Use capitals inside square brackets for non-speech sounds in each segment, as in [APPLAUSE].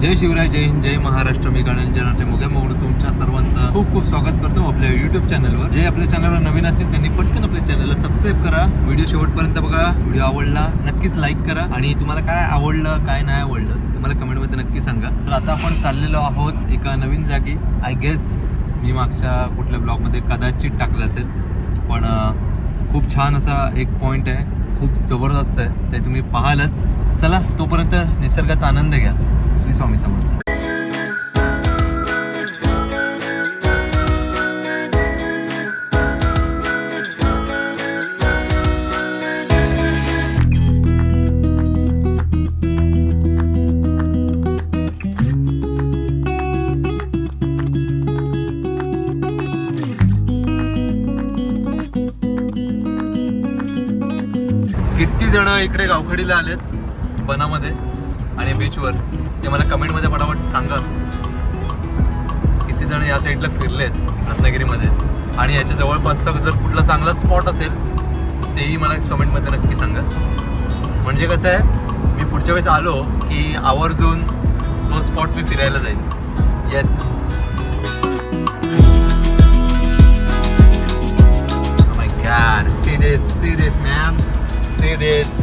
जय शिवराय जय हिंद जय महाराष्ट्र. मी गणेश मोग्या तुमच्या सर्वांचं खूप खूप स्वागत करतो आपल्या युट्यूब चॅनलवर जे आपल्या चॅनलवर नवीन असतील त्यांनी पटकन आपल्या चॅनलला सबस्क्राईब करा. व्हिडिओ शेवटपर्यंत बघा. व्हिडिओ आवडला नक्कीच लाईक करा. आणि तुम्हाला काय आवडलं काय नाही आवडलं तुम्हाला कमेंटमध्ये नक्की सांगा. तर आता आपण चाललेलो आहोत एका नवीन जागी. आय गेस मी मागच्या कुठल्या ब्लॉगमध्ये कदाचित टाकलं असेल पण खूप छान असा एक पॉईंट आहे. खूप जबरदस्त आहे. ते तुम्ही पाहालच. चला तोपर्यंत निसर्गाचा आनंद घ्या. श्री स्वामी समर्थ. किती जण इकडे गावखडीला आलेत? बनामध्ये आणि बीचवर ते मला कमेंटमध्ये पटापट सांगा किती जण या साईडला फिरलेत रत्नागिरीमध्ये. आणि याच्या जवळपासचा जर कुठला चांगला स्पॉट असेल तेही मला कमेंटमध्ये नक्की सांगा. म्हणजे कसं आहे मी पुढच्या वेळेस आलो की आवर्जून तो स्पॉट मी फिरायला जाईल yes see this see this man see this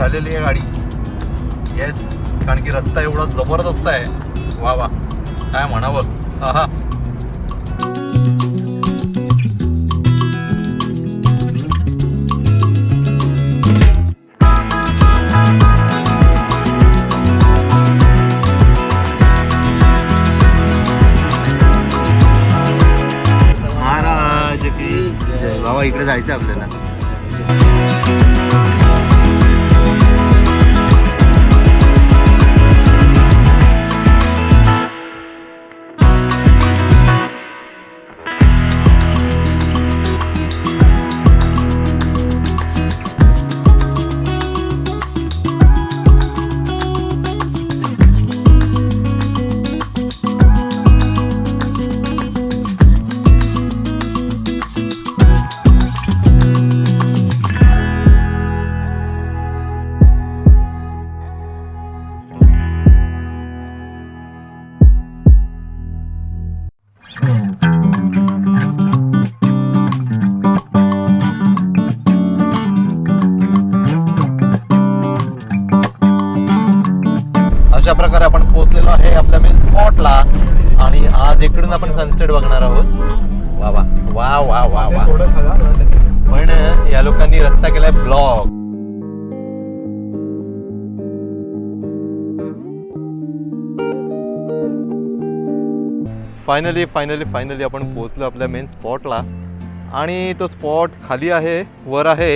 झालेली आहे गाडी. येस कारण की रस्ता एवढा जबरदस्त आहे. वा वा. काय म्हणावं? हा महाराज की बाबा इकडे जायचं आपल्याला. आहे आपल्या मेन स्पॉटला आणि आज इकडून आपण सनसेट बघणार आहोत. वा वा वा वा वा वा. पण या लोकांनी रस्ता केलाय ब्लॉक फायनली फायनली फायनली आपण पोहोचलो आपल्या मेन स्पॉटला आणि तो स्पॉट खाली आहे वर आहे.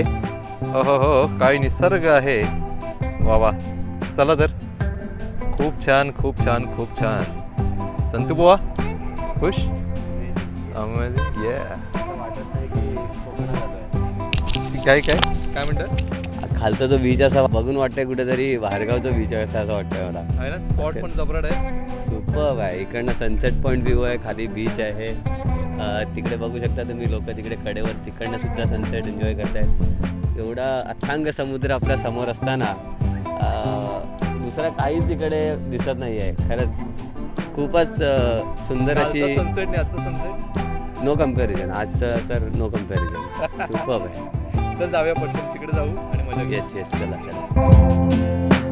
हो हो काय निसर्ग आहे. वा वा. चला तर. खूप छान खूप छान खूप छान. संतू बुवा खुश? ये काय काय? काय म्हणतात? खालचा जो बीच असा बघून वाटतंय कुठेतरी बाहेरगावचा बीच असं असं वाटतंय मला. स्पॉट पण जबरड आहे. सुपर आहे. इकडनं सनसेट पॉईंट व्ह्यू आहे खाली बीच आहे. तिकडे बघू शकता तुम्ही लोक तिकडे कडेवर तिकडनं सुद्धा सनसेट एन्जॉय करतायत. एवढा अथांग समुद्र आपल्यासमोर असताना दुसरा काहीच तिकडे दिसत नाही आहे खरंच खूपच अं, सुंदर अशी सनसेट नाही आता सनसेट नो कंपॅरिझन आजचं तर नो कंपॅरिझन सुपर आहे. [LAUGHS] चल जाऊया पटकन तिकडे जाऊ आणि मजा घेऊ येस येस चला चला.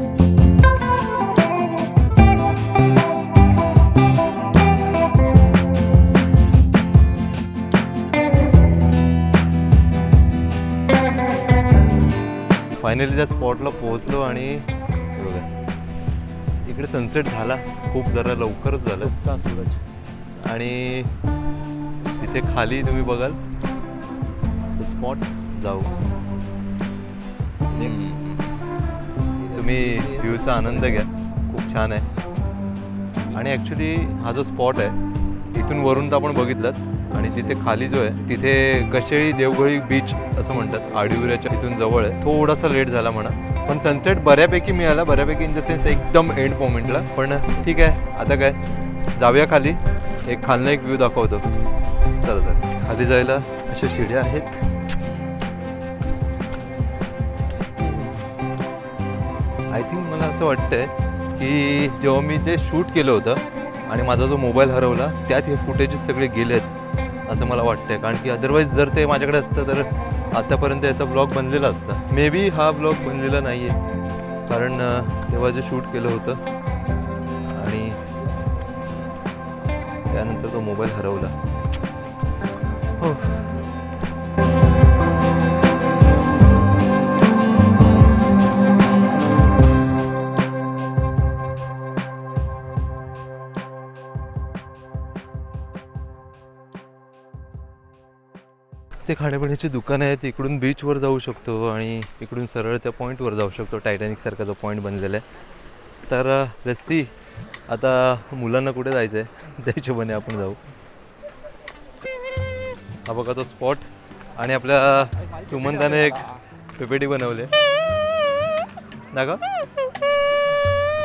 फायनली त्या स्पॉटला पोहोचलो आणि इकडे सनसेट झाला. खूप जरा लवकरच झालं. सूरज आणि तिथे खाली तुम्ही बघाल. स्पॉट जाऊ. तुम्ही व्ह्यूचा आनंद घ्या. खूप छान आहे. आणि ॲक्च्युली हा जो स्पॉट आहे इथून वरून तर आपण बघितलंच. आणि तिथे खाली जो आहे तिथे कशेळी देवगळी बीच असं म्हणतात. आडिवऱ्याच्या इथून जवळ आहे. थोडासा लेट झाला म्हणा. पण सनसेट बऱ्यापैकी मिळाला. बऱ्यापैकी इन द सेन्स एकदम एंड मोमेंटला पण ठीक आहे. आता काय? जाऊया खाली. एक खालनं एक व्ह्यू दाखवतो. चला तर खाली जायला अशा शिड्या आहेत. आय थिंक मला असं वाटतंय की जेव्हा मी ते शूट केलं होतं आणि माझा जो मोबाईल हरवला त्यात हे फुटेजेस सगळे गेलेत असं मला वाटतंय. कारण की अदरवाईज जर ते माझ्याकडे असतं तर आतापर्यंत याचा ब्लॉग बनलेला असता. मे बी हा ब्लॉग बनलेला नाही आहे कारण तेव्हा जे शूट केलं होतं आणि त्यानंतर तो मोबाईल हरवला. हो ते खाण्यापिण्याची दुकानं आहेत इकडून बीचवर जाऊ शकतो आणि इकडून सरळ त्या पॉईंटवर जाऊ शकतो. टायटॅनिकसारखा जो पॉईंट बनलेला आहे. तर uh, लस्सी आता मुलांना कुठे जायचं आहे त्या हिशोबाने आपण जाऊ. हा बघा तो स्पॉट आणि आपल्या uh, सुमंताने एक पेपेटी बनवले. का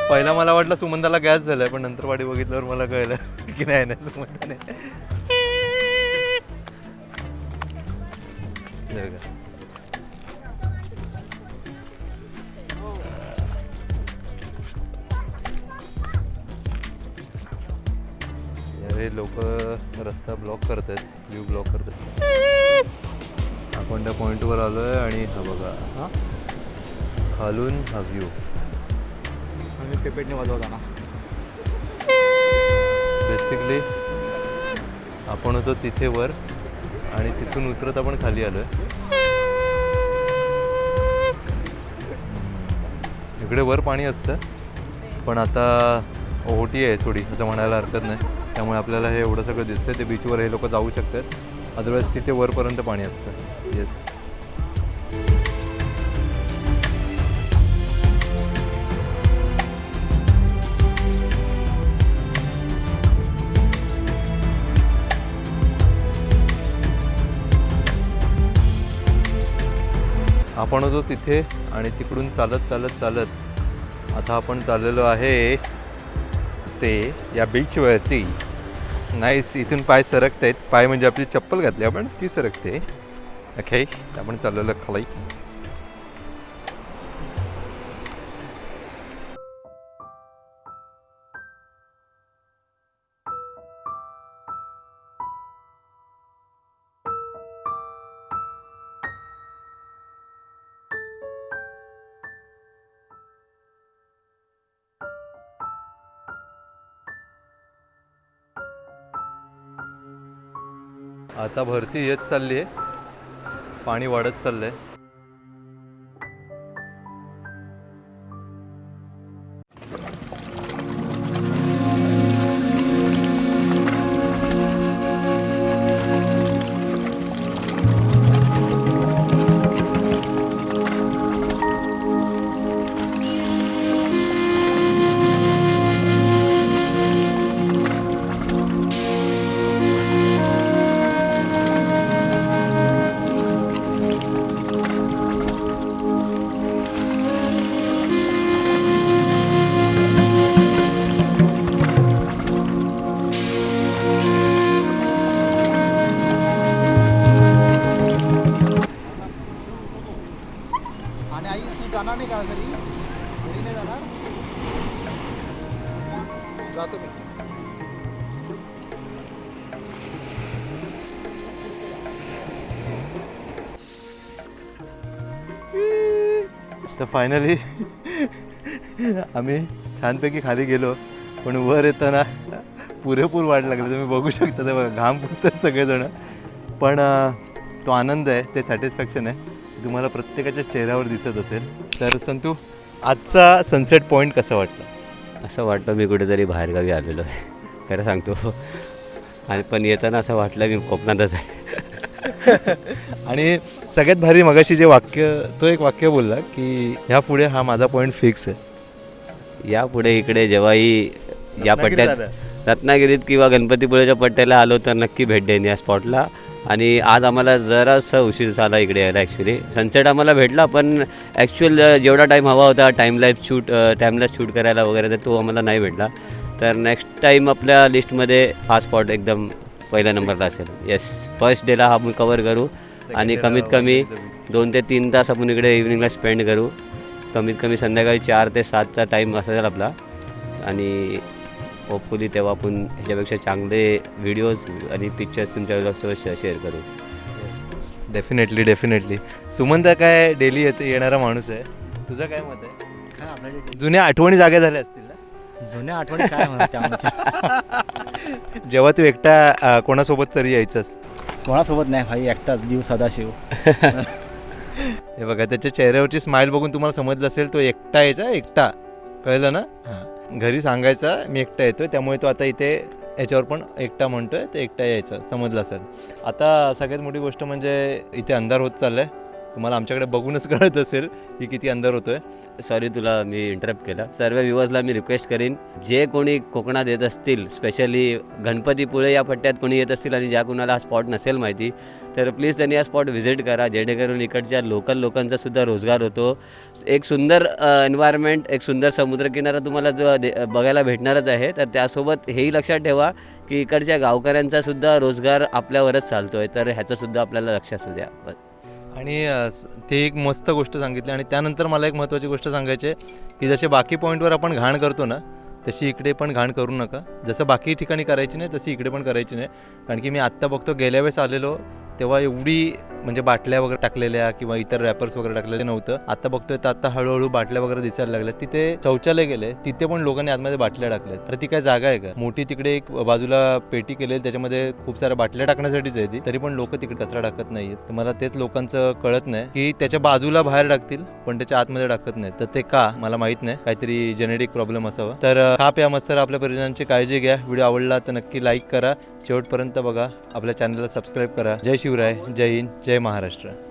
पहिला मला वाटलं सुमंताला गॅस झालाय पण नंतर वाडी बघितल्यावर मला कळलं की नाही नाही सुमंताने हे बघा. अरे लोक रस्ता ब्लॉक करत आहेत व्ह्यू ब्लॉक करत आहेत आपण त्या पॉईंटवर आलोय आणि हा बघा हा? खालून हा व्ह्यू आणि पेपेटने वाजवताना. बेसिकली आपण होतो तिथे वर. आणि तिथून उतरत आपण खाली आलो इकडे वर पाणी असतं पण आता ओहोटी आहे थोडी असं म्हणायला हरकत नाही. त्यामुळे आपल्याला हे एवढं सगळं दिसतं ते बीचवर हे लोक जाऊ शकतात. अदरवाईज तिथे वरपर्यंत पाणी असतं. येस आपण होतो तिथे आणि तिकडून चालत चालत चालत आता आपण चाललेलो आहे ते या बीचवरती नाहीस इथून पाय सरकत आहेत पाय म्हणजे आपली चप्पल घातली आपण ती सरकते. ओके आपण चाललेलं खाली. आता भरती येत चालली आहे. पाणी वाढत चाललं आहे जातो मी. तर फायनली आम्ही छानपैकी खाली गेलो पण वर येताना पुरेपूर वाट लागली. तुम्ही बघू शकता ते बघा घाम पुसतात सगळेजण. पण तो आनंद आहे ते सॅटिस्फॅक्शन आहे. तुम्हाला प्रत्येकाच्या चेहऱ्यावर दिसत असेल. तर संतू आजचा सनसेट पॉईंट कसा वाटला? असं वाटतं मी कुठेतरी बाहेरगावी आलेलो आहे. खरं सांगतो. आणि पण येताना असं वाटलं मी कोकणातच आहे. आणि सगळ्यात भारी मगाशी जे वाक्य तो एक वाक्य बोलला की ह्या पुढे हा माझा पॉईंट फिक्स आहे. यापुढे इकडे जेव्हाही या पट्ट्यात रत्नागिरीत किंवा गणपतीपुळेच्या पट्ट्याला आलो तर नक्की भेट देईन या स्पॉटला आणि आज आम्हाला जरासा उशीर झाला इकडे यायला ॲक्च्युली सनसेट आम्हाला भेटला पण ॲक्च्युअल जेवढा टाईम हवा होता टाईम लाईफ शूट टाईमला शूट करायला वगैरे तर तो आम्हाला नाही भेटला. तर नेक्स्ट टाईम आपल्या लिस्टमध्ये हा स्पॉट एकदम पहिल्या नंबरला असेल. येस फर्स्ट डेला हा आपण कवर करू आणि कमीत कमी दोन ते तीन तास आपण इकडे इव्हिनिंगला स्पेंड करू. कमीत कमी संध्याकाळी चार ते सातचा टाईम असेल आपला. आणि होपफुली तेव्हा आपण ह्याच्यापेक्षा चांगले व्हिडिओज आणि पिक्चर्स तुमच्यासोबत शेअर करू. डेफिनेटली डेफिनेटली सुमंत काय डेली येते येणारा माणूस आहे. तुझं काय मत आहे? काय आपल्याकडे जुन्या आठवणी जाग्या झाल्या असतील ना? जुन्या आठवणी काय त्यामध्ये? [LAUGHS] जेव्हा तू एकटा अं, कोणासोबत तरी यायचंस? कोणासोबत नाही भाई एकटाच. जीव सदाशिव. [LAUGHS] हे बघा त्याच्या चेहऱ्यावरची स्माईल बघून तुम्हाला समजलं असेल तो एकटा यायचा एकटा. कळलं ना? हां. घरी सांगायचा मी एकटा येतोय त्यामुळे तो आता इथे याच्यावर पण एकटा म्हणतोय ते एकटा यायचा समजलं असेल. आता सगळ्यात मोठी गोष्ट म्हणजे इथे अंधार होत चाललाय. तुम्हाला आमच्याकडे बघूनच [LAUGHS] कळत असेल की किती अंधार होतोय. सॉरी तुला मी इंटरप्ट केला. सर्व व्ह्युअर्सला मी रिक्वेस्ट करीन जे कोणी कोकणात येत असतील स्पेशली गणपतीपुळे या पट्ट्यात कोणी येत असतील आणि ज्या कोणाला हा स्पॉट नसेल माहिती तर प्लीज त्यांनी हा स्पॉट व्हिजिट करा. जेणेकरून इकडच्या लोकल लोकांचा सुद्धा रोजगार होतो. एक सुंदर एन्व्हायरमेंट एक सुंदर समुद्रकिनारा तुम्हाला दे- बघायला भेटणारच आहे. तर त्यासोबत हेही लक्षात ठेवा की इकडच्या गावकऱ्यांचा सुद्धा रोजगार आपल्यावरच चालतो आहे तर ह्याचं सुद्धा आपल्याला लक्षात असू द्या. बस. आणि ते एक मस्त गोष्ट सांगितली आणि त्यानंतर मला एक महत्त्वाची गोष्ट सांगायची आहे की जसे बाकी पॉईंटवर आपण घाण करतो ना तशी इकडे पण घाण करू नका. जसं बाकी ठिकाणी करायची नाही तशी इकडे पण करायची नाही. कारण की मी आत्ता बघतो गेल्या वेळेस आलेलो तेव्हा एवढी म्हणजे बाटल्या वगैरे टाकलेल्या किंवा इतर रॅपर्स वगैरे टाकलेले नव्हतं. आता बघतोय तर आता हळूहळू बाटल्या वगैरे दिसायला लागल्या. तिथे शौचालय गेले तिथे पण लोकांनी आतमध्ये बाटल्या टाकल्यात. तर ती काय जागा आहे का? मोठी तिकडे एक बाजूला पेटी केलेली त्याच्यामध्ये खूप साऱ्या बाटल्या टाकण्यासाठीच आहे ती. तरी पण लोक तिकडे कचरा टाकत नाहीयेत. तर मला तेच लोकांचं कळत नाही की त्याच्या बाजूला बाहेर टाकतील पण त्याच्या आतमध्ये टाकत नाही तर ते का? मला माहीत नाही. काहीतरी जेनेटिक प्रॉब्लेम असावा. तर हा प्या मस्तर आपल्या परिजनांची काळजी घ्या. व्हिडिओ आवडला तर नक्की लाईक करा. शेवटपर्यंत बघा. आपल्या चॅनलला सबस्क्राईब करा. जय शिवराय. जय हिंद जय महाराष्ट्र.